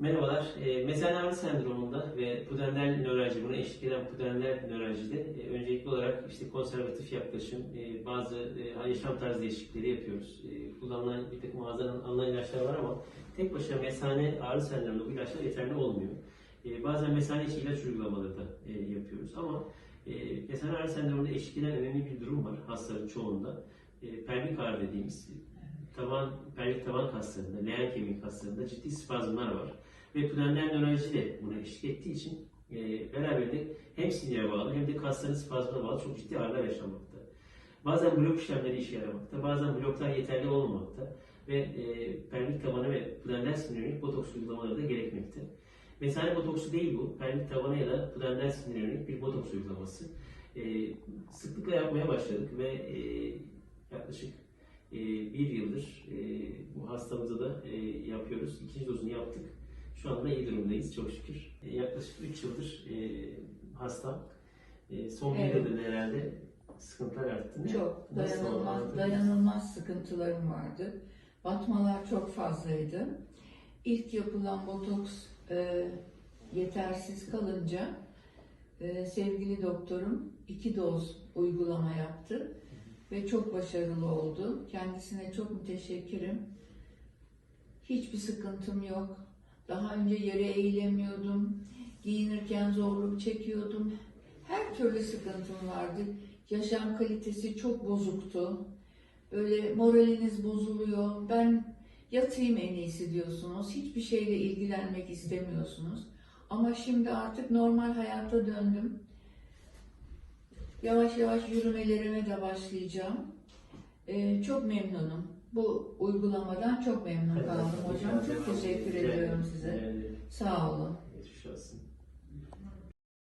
Merhabalar. E, Mezenari sendromunda ve pudendal nöralji, buna eşlik eden pudendal nöraljide e, öncelikli olarak işte konservatif yaklaşım, e, bazı e, yaşam tarzı değişiklikleri yapıyoruz. E, kullanılan bir takım ağızdan alınan ilaçlar var ama tek başına mesane ağrı sendromunda bu ilaçlar yeterli olmuyor. E, bazen mesane içi ilaç uygulamaları da e, yapıyoruz ama e, mesane ağrı sendromunda eşlik eden önemli bir durum var hastaların çoğunda. E, pelvik ağrı dediğimiz taban, pelvik taban kaslarında, leğen kemik kaslarında ciddi spazmlar var. Ve pudendal nöroloji de buna eşlik ettiği için e, beraberinde hem sinire bağlı hem de kasların spazmına bağlı çok ciddi ağrılar yaşanmakta. Bazen blok işlemleri işe yaramakta, bazen bloklar yeterli olmamakta ve e, pelvik tabana ve pudendal sinirine botoks uygulamaları da gerekmekte. Mesane botoksu değil bu, pelvik tabana ya da pudendal sinirine bir botoks uygulaması. E, sıklıkla yapmaya başladık ve e, yaklaşık e, bir yıldır e, bu hastamıza da e, yapıyoruz. İkinci dozunu yaptık. Şu anda iyi durumdayız çok şükür. E, yaklaşık 3 yıldır e, hastam. E, son bir Evet. yıldır da herhalde sıkıntılar arttı. Ne- Çok dayanılmaz, dayanılmaz sıkıntılarım vardı. Batmalar çok fazlaydı. İlk yapılan botoks e, yetersiz kalınca e, sevgili doktorum iki doz uygulama yaptı ve çok başarılı oldu. Kendisine çok müteşekkirim. Hiçbir sıkıntım yok. Daha önce yere eğilemiyordum. Giyinirken zorluk çekiyordum. Her türlü sıkıntım vardı. Yaşam kalitesi çok bozuktu. Böyle moraliniz bozuluyor. Ben yatayım en iyisi diyorsunuz. Hiçbir şeyle ilgilenmek istemiyorsunuz. Ama şimdi artık normal hayata döndüm. Yavaş yavaş yürümelerime de başlayacağım. Ee, çok memnunum. Bu uygulamadan çok memnun kaldım hocam. Çok teşekkür ediyorum size. Sağ olun. geçmiş olsun.